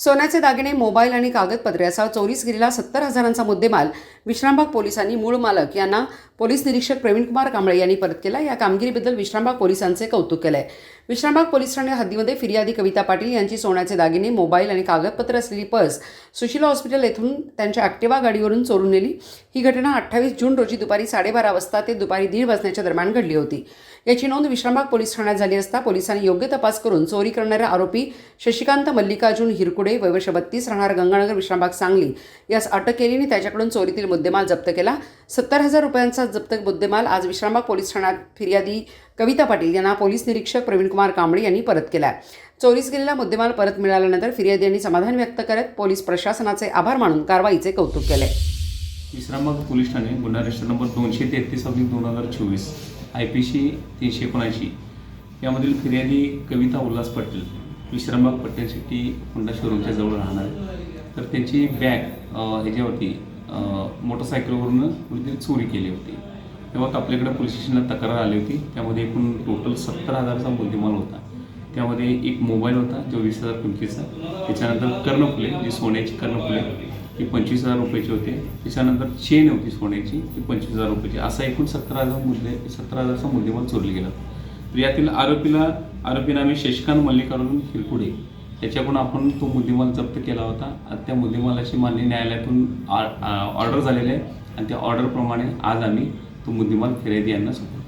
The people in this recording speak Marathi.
सोन्याचे दागिने मोबाईल आणि कागदपत्रे असा चोरीस गेलेला सत्तर हजारांचा मुद्देमाल विश्रामबाग पोलिसांनी मूळ मालक यांना पोलीस निरीक्षक प्रवीणकुमार कांबळे यांनी परत केला. या कामगिरीबद्दल विश्रामबाग पोलिसांचे कौतुक केलंय. विश्रामबाग पोलीस ठाणे हद्दीमध्ये फिर्यादी कविता पाटील यांची सोन्याचे दागिने मोबाईल आणि कागदपत्र असलेली पर्स सुशीला हॉस्पिटल येथून त्यांच्या ॲक्टिवा गाडीवरून चोरून नेली. ही घटना अठ्ठावीस जून रोजी दुपारी साडेबारा वाजता ते दुपारी दीड वाजण्याच्या दरम्यान घडली होती. याची नोंद विश्रामबाग पोलीस ठाण्यात झाली असता पोलिसांनी योग्य तपास करून चोरी करणाऱ्या आरोपी शशिकांत मल्लिकार्जुन हिरकुडे वयवर्ष बत्तीस राहणार गंगानगर विश्रामबाग सांगली. यास अटक केली आणि त्याच्याकडून चोरीतील मुद्देमाल जप्त केला. सत्तर हजार रुपयांचा जप्त मुद्देमाल आज विश्रामबाग पोलीस ठाण्यात फिर्यादी कविता पाटील यांना पोलीस निरीक्षक प्रवीणकुमार कांबळे यांनी परत केला चोरीस गेलेला मुद्देमाल परत मिळाल्यानंतर फिर्यादी यांनी समाधान व्यक्त करत पोलीस प्रशासनाचे आभार मानून कारवाईचे कौतुक केले. विश्रामबाग पोलीस ठाणे गुन्हा रजिस्टर नंबर दोनशे तेहतीस अधिक दोन हजार चोवीस आय पी सी तीनशे एकोणऐंशी. यामधील फिर्यादी कविता उल्हास पाटील. विश्रामबाग पटेल सिटी होंडा शोरूमच्या जवळ राहणार तर त्यांची बॅग ह्याची ह्याच्यावरती मोटरसायकलवरून कुणीतरी चोरी केली होती. तेव्हा आपल्याकडे पोलीस स्टेशनला तक्रार आली होती. त्यामध्ये एकूण टोटल सत्तर हजाराचा मुद्देमाल होता. त्यामध्ये एक मोबाईल होता जो वीस हजार किमतीचा त्याच्यानंतर कर्णफुले जी सोन्याची कर्णफुले ही पंचवीस हजार रुपयाची होते. त्याच्यानंतर चेन होती सोन्याची ती पंचवीस हजार रुपयाची. असा एकूण सत्तर हजार मुद्दे सत्तर हजारचा मुद्देमाल चोरले गेला. तर यातील आरोपीला आरोपी नामे शशिकांत मल्लिकार्जुन हिरकुडे त्याच्याकडून आपण तो मुद्देमाल जप्त केला होता. आणि त्या मुद्देमालाची मान्य न्यायालयातून ऑर्डर झालेली आहे. आणि त्या ऑर्डरप्रमाणे आज आम्ही तो मुद्देमाल फिर्यादी यांना सोपवतो.